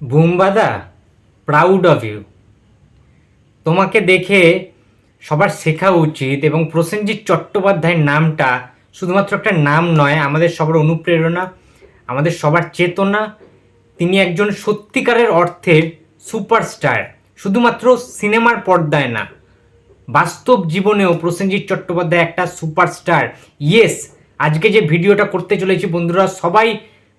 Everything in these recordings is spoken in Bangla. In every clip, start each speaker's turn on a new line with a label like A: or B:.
A: বুম্বাদা প্রাউড অফ ইউ তোমাকে দেখে সবার শেখা উচিত এবং প্রসেনজিৎ চট্টোপাধ্যায়ের নামটা শুধুমাত্র একটা নাম নয়, আমাদের সবার অনুপ্রেরণা, আমাদের সবার চেতনা। তিনি একজন সত্যিকারের অর্থের সুপারস্টার শুধুমাত্র সিনেমার পর্দায় না। বাস্তব জীবনেও প্রসেনজিৎ চট্টোপাধ্যায় একটা সুপারস্টার ইয়েস আজকে যে ভিডিওটা করতে চলেছি বন্ধুরা, সবাই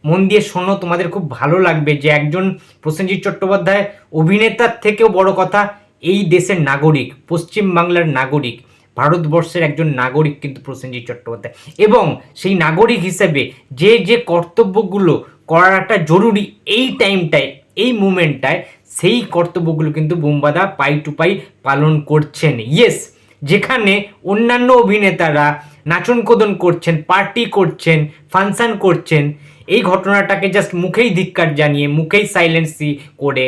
A: মন দিয়ে শোনো, তোমাদের খুব ভালো লাগবে যে একজন প্রসেনজিৎ চট্টোপাধ্যায় অভিনেতার থেকেও বড় কথা, এই দেশের নাগরিক পশ্চিম বাংলার নাগরিক, ভারতবর্ষের একজন নাগরিক কিন্তু প্রসেনজিৎ চট্টোপাধ্যায়। এবং সেই নাগরিক হিসেবে যে যে কর্তব্যগুলো করাটা জরুরি এই টাইমটায়, এই মুমেন্টটায়, সেই কর্তব্যগুলো কিন্তু বুম্বাদা পাই টু পাই পালন করছেন। ইয়েস যেখানে অন্যান্য অভিনেতারা নাচন কোদন করছেন, পার্টি করছেন, ফাংশন করছেন এই ঘটনাটাকে জাস্ট মুখেই ধিক্কার জানিয়ে, মুখেই সাইলেন্সি করে,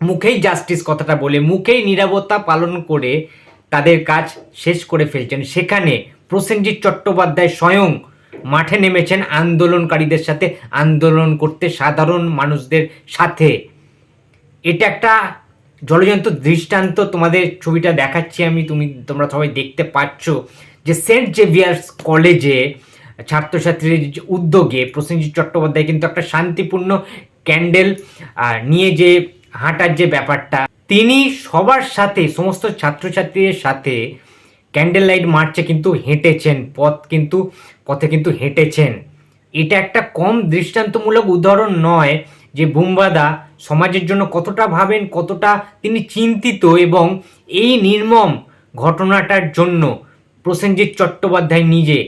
A: মুখেই জাস্টিস কথাটা বলে, মুখেই নিরাপত্তা পালন করে তাদের কাজ শেষ করে ফেলছেন। সেখানে প্রসেনজিৎ চট্টোপাধ্যায় স্বয়ং মাঠে নেমেছেন আন্দোলনকারীদের সাথে, আন্দোলন করতে সাধারণ মানুষদের সাথে। এটা একটা জলজন্ত দৃষ্টান্ত তোমাদের ছবিটা দেখাচ্ছি আমি, তুমি, তোমরা সবাই দেখতে পাচ্ছ যে সেন্ট জেভিয়ার্স কলেজে ছাত্রছাত্রীদের উদ্যোগে প্রসেনজিৎ চট্টোপাধ্যায় কিন্তু একটা শান্তিপূর্ণ ক্যান্ডেল নিয়ে যে হাঁটার যে ব্যাপারটা, তিনি সবার সাথে, সমস্ত ছাত্রছাত্রীদের সাথে ক্যান্ডেল লাইট মার্চে কিন্তু হেঁটেছেন, পথ কিন্তু, পথে কিন্তু হেঁটেছেন। এটা একটা কম দৃষ্টান্তমূলক উদাহরণ নয় যে বুম্বাদা সমাজের জন্য কতটা ভাবেন, কতটা তিনি চিন্তিত এবং এই নির্মম ঘটনাটার জন্য প্রসেনজিৎ চট্টোপাধ্যায় নিজে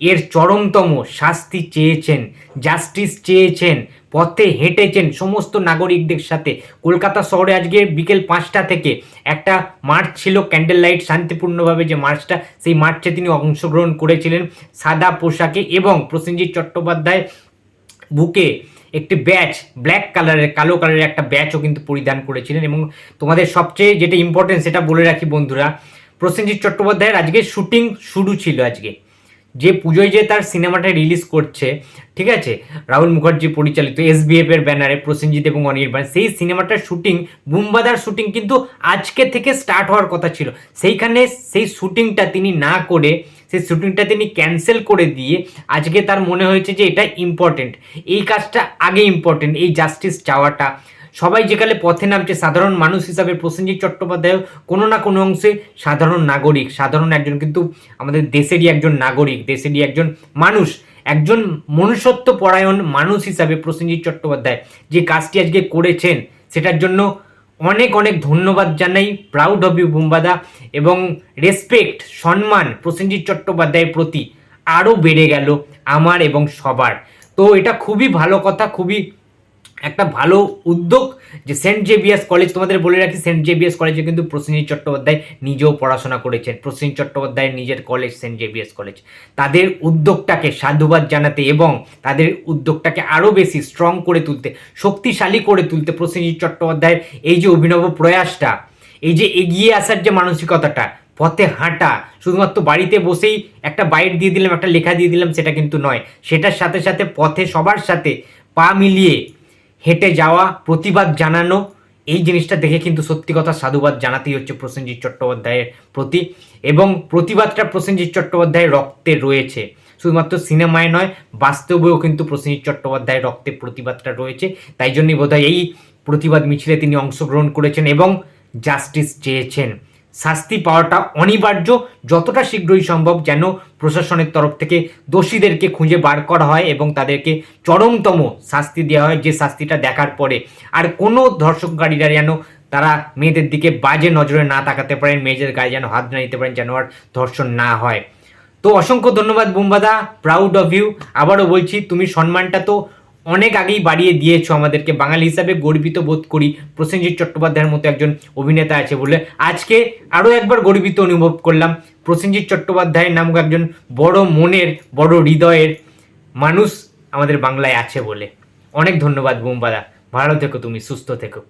A: এর চরমতম শাস্তি চেয়েছেন জাস্টিস চেয়েছেন, পথে হেঁটেছেন সমস্ত নাগরিকদের সাথে। কলকাতা শহরে আজকে বিকেল পাঁচটা থেকে একটা মার্চ ছিল ক্যান্ডেল লাইট শান্তিপূর্ণভাবে যে মার্চটা, সেই মার্চে তিনি অংশগ্রহণ করেছিলেন সাদা পোশাকে এবং প্রসেনজিৎ চট্টোপাধ্যায় বুকে একটি ব্যাচ ব্ল্যাক কালারের কালো কালারের একটা ব্যাচও কিন্তু পরিধান করেছিলেন। এবং তোমাদের সবচেয়ে যেটা ইম্পর্টেন্ট সেটা বলে রাখি বন্ধুরা, প্রসেনজিৎ চট্টোপাধ্যায়ের আজকে শুটিং শুরু ছিল আজকে। যে পুজোয় যে তার সিনেমাটা রিলিজ করছে, ঠিক আছে? রাহুল মুখার্জি পরিচালিত এসবিএফ এর ব্যানারে প্রসেনজিৎ এবং অনির্বাণ, সেই সিনেমাটার শুটিং বুম্বাদার শুটিং কিন্তু আজকে থেকে স্টার্ট হওয়ার কথা ছিল। সেইখানে সেই শুটিংটা তিনি না করে, সেই শুটিংটা তিনি ক্যান্সেল করে দিয়ে আজকে তার মনে হয়েছে যে এটা ইম্পর্টেন্ট এই কাজটা আগে ইম্পর্টেন্ট এই জাস্টিস চাওয়াটা সবাই যেখানে পথে নামছে, সাধারণ মানুষ হিসাবে প্রসেনজিৎ চট্টোপাধ্যায় কোনো না কোনো অংশে সাধারণ নাগরিক। সাধারণ একজন কিন্তু আমাদের দেশেরই একজন নাগরিক, দেশেরই একজন মানুষ। একজন মনুষ্যত্ব পরায়ণ মানুষ হিসাবে প্রসেনজিৎ চট্টোপাধ্যায় যে কাজটি আজকে করেছেন, সেটার জন্য অনেক অনেক ধন্যবাদ জানাই। প্রাউড অফ ইউ বুম্বাদা। এবং রেসপেক্ট সম্মান প্রসেনজিৎ চট্টোপাধ্যায়ের প্রতি আরও বেড়ে গেল আমার এবং সবার। তো এটা খুবই ভালো কথা, খুবই একটা ভালো উদ্যোগ যে সেন্ট জেভিয়ার্স কলেজ, তোমাদের বলে রাখি, সেন্ট জেভিয়ার্স কলেজে কিন্তু প্রসেনজিৎ চট্টোপাধ্যায় নিজেও পড়াশোনা করেছেন। প্রসেনজিৎ চট্টোপাধ্যায়ের নিজের কলেজ, সেন্ট জেভিয়ার্স কলেজ। তাদের উদ্যোগটাকে সাধুবাদ জানাতে এবং তাদের উদ্যোগটাকে আরও বেশি স্ট্রং করে তুলতে, শক্তিশালী করে তুলতে প্রসেনজিৎ চট্টোপাধ্যায়ের এই যে অভিনব প্রয়াসটা, এই যে এগিয়ে আসার যে মানসিকতাটা, পথে হাঁটা, শুধুমাত্র বাড়িতে বসেই একটা বাইট দিয়ে দিলাম, একটা লেখা দিয়ে দিলাম, সেটা কিন্তু নয়। সেটার সাথে সাথে পথে সবার সাথে পা মিলিয়ে হেঁটে যাওয়া, প্রতিবাদ জানানো, এই জিনিসটা দেখে কিন্তু সত্যি কথা সাধুবাদ জানাতেই হচ্ছে প্রসেনজিৎ চট্টোপাধ্যায়ের প্রতি এবং প্রতিবাদটা প্রসেনজিৎ চট্টোপাধ্যায়ের রক্তে রয়েছে। শুধুমাত্র সিনেমায় নয়, বাস্তবেও কিন্তু প্রসেনজিৎ চট্টোপাধ্যায়ের রক্তে প্রতিবাদটা রয়েছে। তাই জন্যই বোধহয় এই প্রতিবাদ মিছিলে তিনি অংশগ্রহণ করেছেন এবং জাস্টিস চেয়েছেন। শাস্তি পাওয়াটা অনিবার্য। যতটা শীঘ্রই সম্ভব যেন প্রশাসনের তরফ থেকে দোষীদেরকে খুঁজে বার করা হয় এবং তাদেরকে চরমতম শাস্তি দেওয়া হয় যে শাস্তিটা দেখার পরে। আর কোনো ধর্ষককারীরা যেন তারা মেয়েদের দিকে বাজে নজরে না তাকাতে পারেন, মেয়েদের গায়ে যেন হাত না নিতে পারেন যেন আর ধর্ষণ না হয়। তো অসংখ্য ধন্যবাদ বুম্বাদা প্রাউড অফ ইউ আবারও বলছি, তুমি সম্মানটা তো অনেক আগেই বাড়িয়ে দিয়েছ আমাদেরকে। বাঙালি হিসাবে গর্বিত বোধ করি প্রসেনজিৎ চট্টোপাধ্যায়ের মতো একজন অভিনেতা আছে বলে। আজকে আরও একবার গর্বিত অনুভব করলাম। প্রসেনজিৎ চট্টোপাধ্যায়ের নামক একজন বড় মনের, বড় হৃদয়ের মানুষ আমাদের বাংলায় আছে বলে। অনেক ধন্যবাদ, বোম্বাদা। ভালো থেকো তুমি, সুস্থ থেকো।